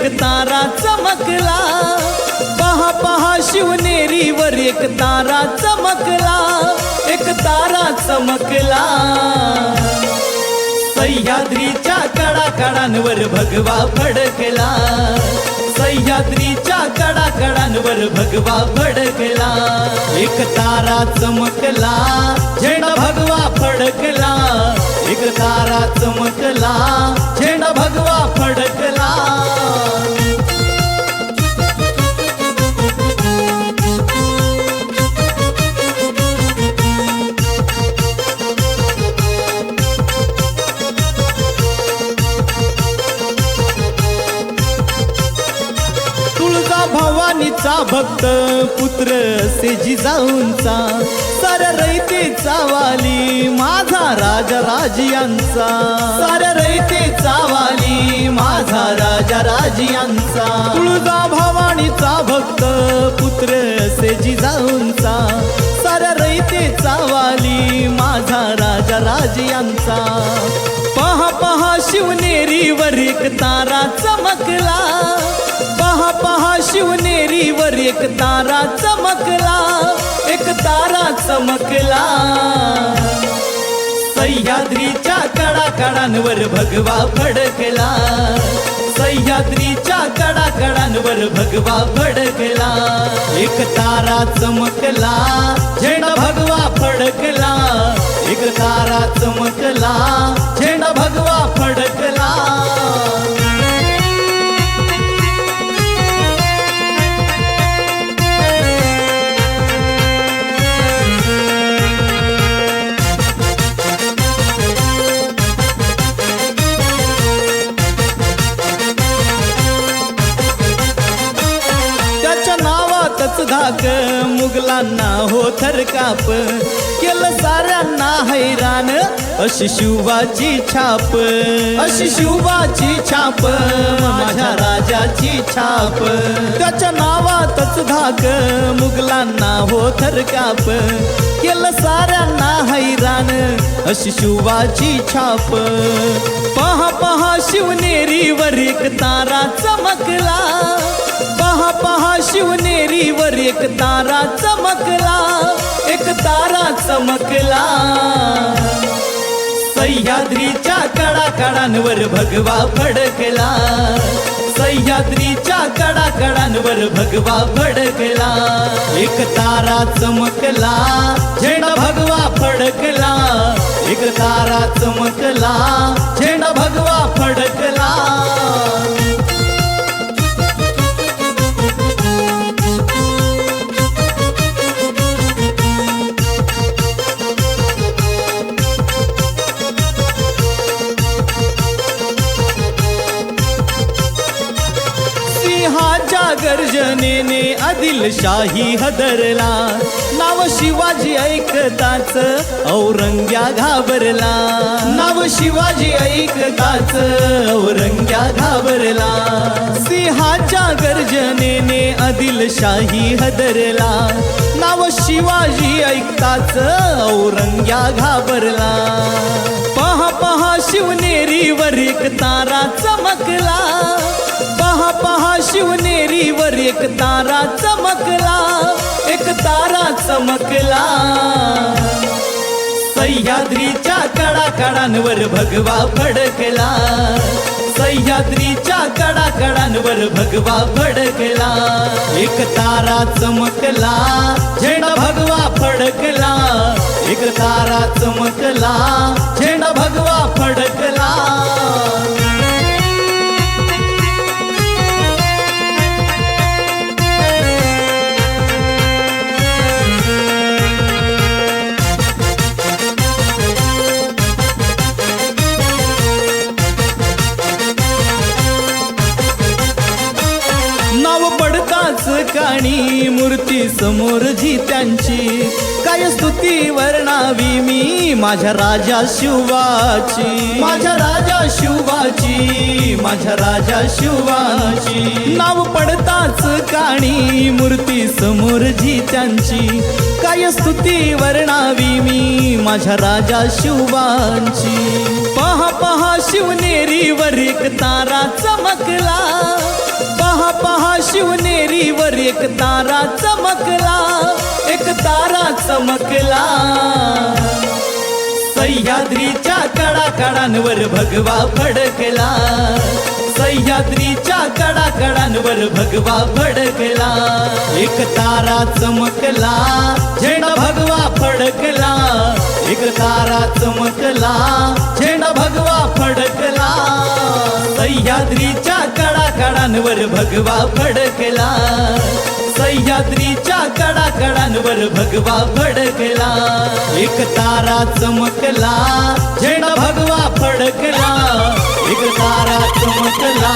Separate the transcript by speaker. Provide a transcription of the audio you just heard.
Speaker 1: एक तारा चमकला. पहा पहा शिवनेरीवर एक तारा चमकला. एक तारा चमकला. सह्याद्रीच्या कडाकडांवर भगवा फडकला सह्याद्रीच्या कडाकडांवर भगवा फडकला एक तारा चमकला झेंडा भगवा फडकला. एक तारा चमकला. भक्त पुत्र असे जिजाऊंचा साऱ्या रयतेचा वाली माझा राजा राजियांचा. साऱ्या रयतेचा वाली माझा राजा राजियांचा. तुळजा भवानीचा भक्त पुत्र असे जिजाऊंचा साऱ्या रयतेचा वाली माझा राजा राजियांचा. पहा पहा शिवनेरीवर एक तारा चमक एक तारा चमकला एक तारा चमकला. सह्याद्रीच्या कडाकडांवर भगवा फडकला सह्याद्रीच्या कडाकडांवर भगवा फडकला एक तारा चमकला झेंडा भगवा फडकला. एक नावातच धाक मुघलांना हो थरकाप केलं साऱ्यांना हैराण अशी शिवाची छाप. अशी शिवाची छाप. माझ्या राजाची छाप. त्याच्या नावातच धाक मुघलांना हो थरकाप केलं साऱ्यांना हैराण अशी शिवाची छाप. पहा पहा शिवनेरीवर एक तारा चमकला. पहा पहा शिवनेरीवर एक तारा चमकला एक तारा चमकला. सह्याद्रीच्या कडाकडांवर भगवा फडकला सह्याद्रीच्या कडाकडांवर भगवा फडकला एक तारा चमकला झेंडा भगवा फडकला. एक तारा चमकला झेंडा भगवा फडकला. सिंहाच्या गर्जनेने आदिलशाही हदरला. नाव शिवाजी ऐकताच औरंग्या घाबरला. नाव शिवाजी ऐकताच औरंग्या घाबरला. सिंहाच्या गर्जनेने आदिलशाही हदरला. नाव शिवाजी ऐकताच औरंग्या घाबरला. पहा पहा शिवनेरीवर एक तारा चमकला. पहा शिवनेरीवर एक तारा चमकला एक तारा चमकला. सह्याद्रीच्या कडाकडांवर भगवा फडकला सह्याद्रीच्या कडाकडांवर भगवा फडकला एक तारा चमकला झेंडा भगवा फडकला. एक तारा चमकला झेंडा भगवा फडकला. ठिकाणी काणी मूर्ती समोर जी त्यांची काय स्तुती वर्णावी मी माझ्या राजा शिवाची. माझ्या राजा शिवाची माझ्या राजा शिवाची. नाव पडताच काणी मूर्ती समोर जी त्यांची काय स्तुती वर्णावी मी माझ्या राजा शिवांची. पहा पहा शिवनेरीवर एक तारा चमकला. पहा पहा शिवनेरीवर एक तारा चमकला एक तारा चमकला. सह्याद्रीच्या कडाकडांवर भगवा फडकला सह्याद्रीच्या कडाकडांवर भगवा फडकला एक तारा चमकला झेंडा भगवा फडकला. एक तारा चमकला झेंडा भगवा फडकला. सह्याद्रीच्या कडाकडांवर भगवा फडकला सह्याद्रीच्या कडाकडांवर भगवा फडकला एक तारा चमकला झेंडा भगवा फडकला. एक तारा चमकला